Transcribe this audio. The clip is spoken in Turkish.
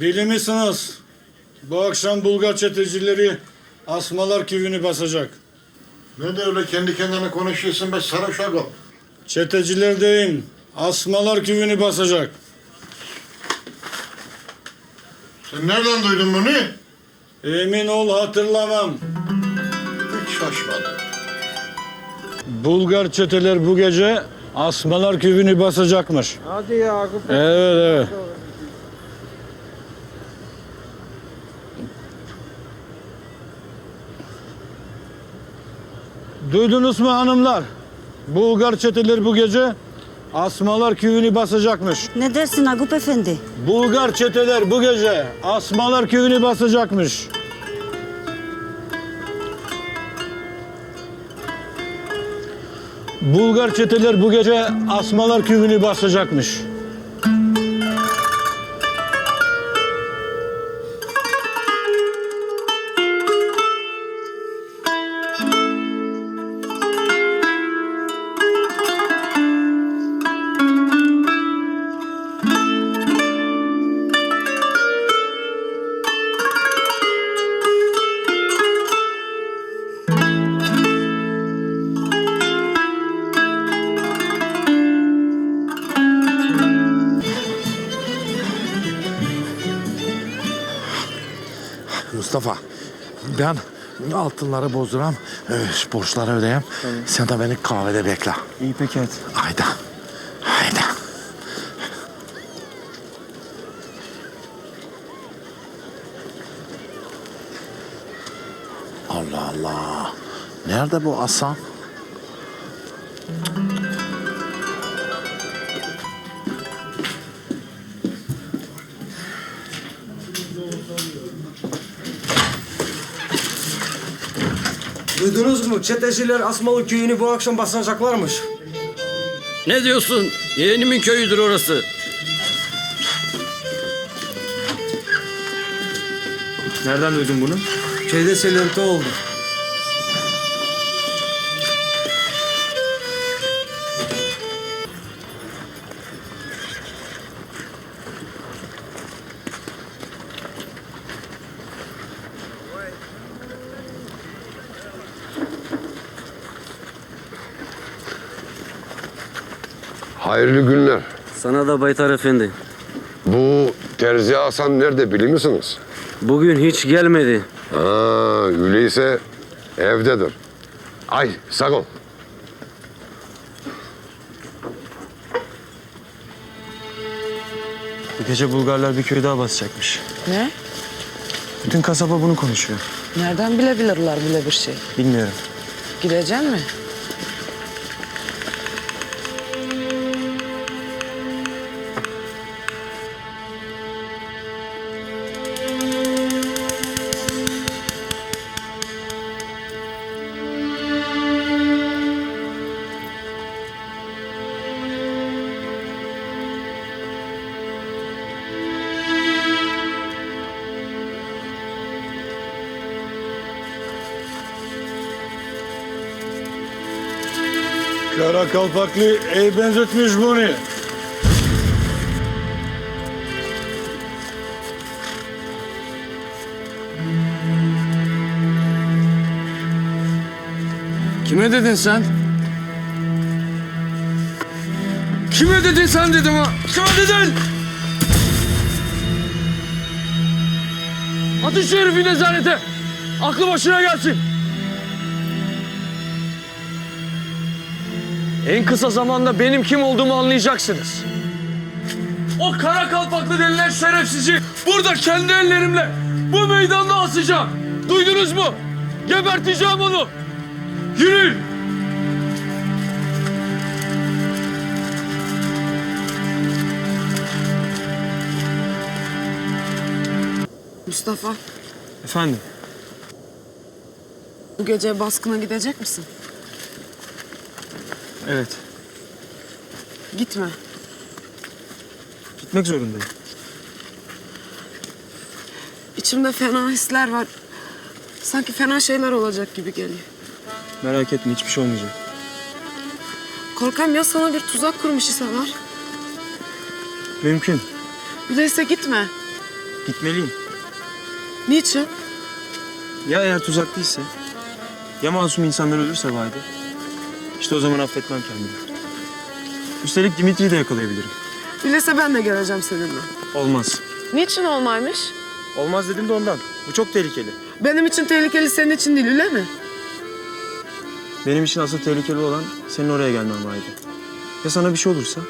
Deli misiniz? Bu akşam Bulgar çetecileri asmalar kivini basacak. Ne de öyle kendi kendine konuşuyorsun be sarhoş agam. Çeteciler deyin, asmalar kivini basacak. Sen nereden duydun bunu? Emin ol hatırlamam. Hiç şaşmadım. Bulgar çeteler bu gece asmalar kivini basacakmış. Hadi ya Yakup. Evet evet. Duydunuz mu hanımlar? Bulgar çeteler bu gece asmalar köyünü basacakmış. Ne dersin Agup Efendi? Bulgar çeteler bu gece asmalar köyünü basacakmış. Bulgar çeteler bu gece asmalar köyünü basacakmış. Mustafa ben altınları bozduram, e, borçları ödeyem. Sen de beni kahvede bekle. İyi peki hadi. Haydi. Haydi. Allah Allah. Nerede bu Hasan? Duydunuz mu? Çeteciler Asmalı köyünü bu akşam basacaklarmış. Ne diyorsun? Yeğenimin köyüdür orası. Nereden duydun bunu? Köyde selinti oldu. Hayırlı günler. Sana da Baytar Efendi. Bu Terzi Hasan nerede biliyor musunuz? Bugün hiç gelmedi. Ha, öyleyse evdedir. Ay sağ ol. Bu gece Bulgarlar bir köy daha basacakmış. Ne? Bütün kasaba bunu konuşuyor. Nereden bilebilirler bile bir şey? Bilmiyorum. Gidecek mi? Kara kalpaklı ey benzetmiş bunu. Kime dedin sen? Kime dedin sen dedim ha? Kime dedin? Atın şu herifi nezarete. Aklı başına gelsin. En kısa zamanda benim kim olduğumu anlayacaksınız. O kara kalpaklı denilen şerefsizi burada kendi ellerimle bu meydanda asacağım. Duydunuz mu? Geberteceğim onu. Yürüyün. Mustafa, Efendim? bu gece baskına gidecek misin? Evet. Gitme. Gitmek zorundayım. İçimde fena hisler var. Sanki fena şeyler olacak gibi geliyor. Merak etme hiçbir şey olmayacak. Korkarım ya sana bir tuzak kurmuş iseler. Mümkün. Öyleyse gitme. Gitmeliyim. Niçin? Ya eğer tuzak değilse? Ya masum insanlar ölürse Vahide? İşte o zaman affetmem kendimi. Üstelik Dimitri'yi de yakalayabilirim. Öyleyse ben de geleceğim seninle. Olmaz. Niçin olmaymış? Olmaz dedim de ondan. Bu çok tehlikeli. Benim için tehlikeli senin için değil öyle mi? Benim için asıl tehlikeli olan senin oraya gelmen Vahide. Ya sana bir şey olursa?